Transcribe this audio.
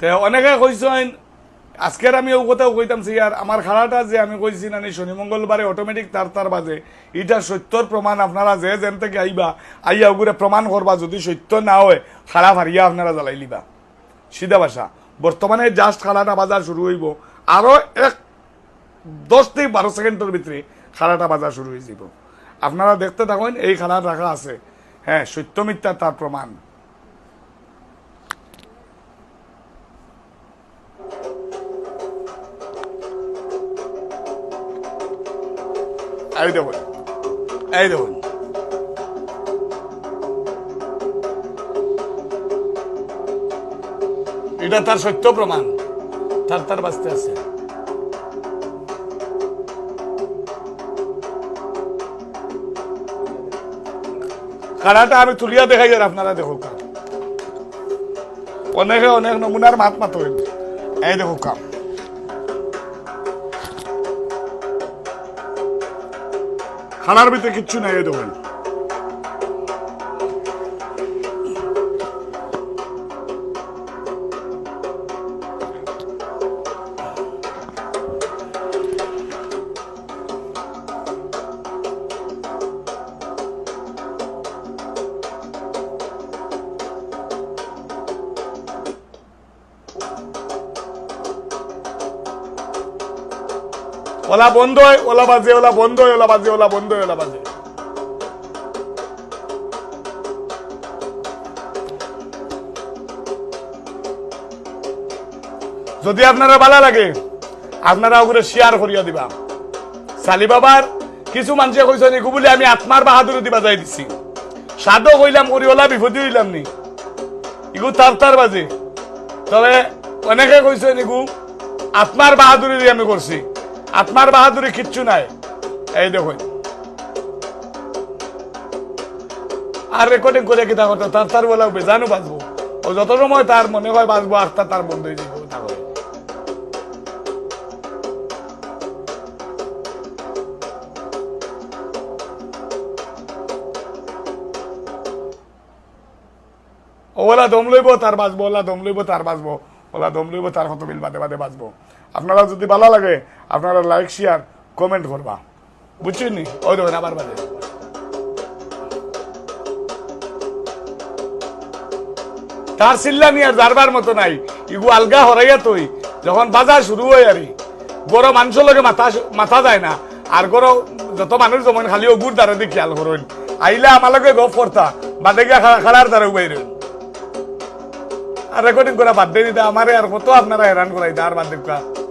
তে অনেকে কইছেন আজকের আমি ও কথাও কইতামছি আর আমার খাড়াটা যে আমি কইছি না শনি মঙ্গলবারে অটোমেটিক তার তার বাজে। এটা সত্যর প্রমাণ আপনারা যে যেন থেকে আইবা, আইয়া ওগুলো প্রমাণ করবা, যদি সত্য না হয় খাড়া ফারিয়া আপনারা জ্বালাই লিবা। সিধা ভাষা। বর্তমানে জাস্ট খাড়াটা বাজার শুরু হইব, আরও এক, দশ থেকে বারো সেকেন্ডের ভিতরে খাড়াটা বাজার শুরু হয়ে যাব আপনারা দেখতে থাকুন, এই খাড়া রাখা আছে। হ্যাঁ সত্য মিথ্যা তার প্রমাণ। এই এটা তার সত্য প্রমাণ। তার তার বাঁচতে আছে। কারাটা আমি তুলিয়া দেখাই আর আপনারা দেখো কাম অনেকে অনেক নমুনার মাত মাত এই দেখো কাম খানার ভিতরে কিচ্ছু নেই এই দেখুন ওলা বন্ধ হয়, ওলা বাজে, ওলা বন্ধ হয়, ওলা বাজে, ওলা বন্ধ হয়, ওলা বাজে। যদি আপনারা ভালো লাগে, আপনারা ওগুলো শেয়ার করিয়া দিবা। সালি বাবার, কিছু মানুষে কইছে নিকু, বলে আমি আত্মার বাহাদুরি দিবা যাই দিছি। সাদও কইলাম করি, ওলা বিপদী হইলাম নি। ইগু তার তার বাজে। তবে অনেকে কইছে নিকু, আত্মার বাহাদুরি আমি করছি। আত্মার বাহাদুরি কিচ্ছু নাই। এই দেখুন। আর রেকর্ডিং করে কিতা করতো তার তার বলা বেজানো বাঁচবো ও যত সময় তার মনে হয় বাঁচবো আত্মা তার বন্ধ হয়ে যাবে ওলা দম লইব, তার বাঁচবো ওলা দম লইব, তার বাঁচবো ওলা দম লইব, তার কত বিল বাদে বাদে বাঁচবো আপনারা যদি ভালো লাগে, আপনারা লাইক শেয়ার কমেন্ট করবা। বুঝছেন নি? ওই দেখুন, আবার বাদে তার চিল্লা নিয়ে যারবার মতো নাই। ইগু আলগা হরাইয়া তুই যখন বাজার শুরু হয় আরে গরো মানুষের লগে মাথা মাথা যায় না। আর গরো যত মানুষ যেমন খালি ওগুর দ্বারা দিয়ে খেয়াল করুন আইলে আমার লগে গপ করতা বাদে গিয়া খাড়ার দ্বারা আর রেকর্ডিং করা বাদ দিয়ে দিতে আমারে আর কত আপনারা হেরান করাই আর বাদ দেখা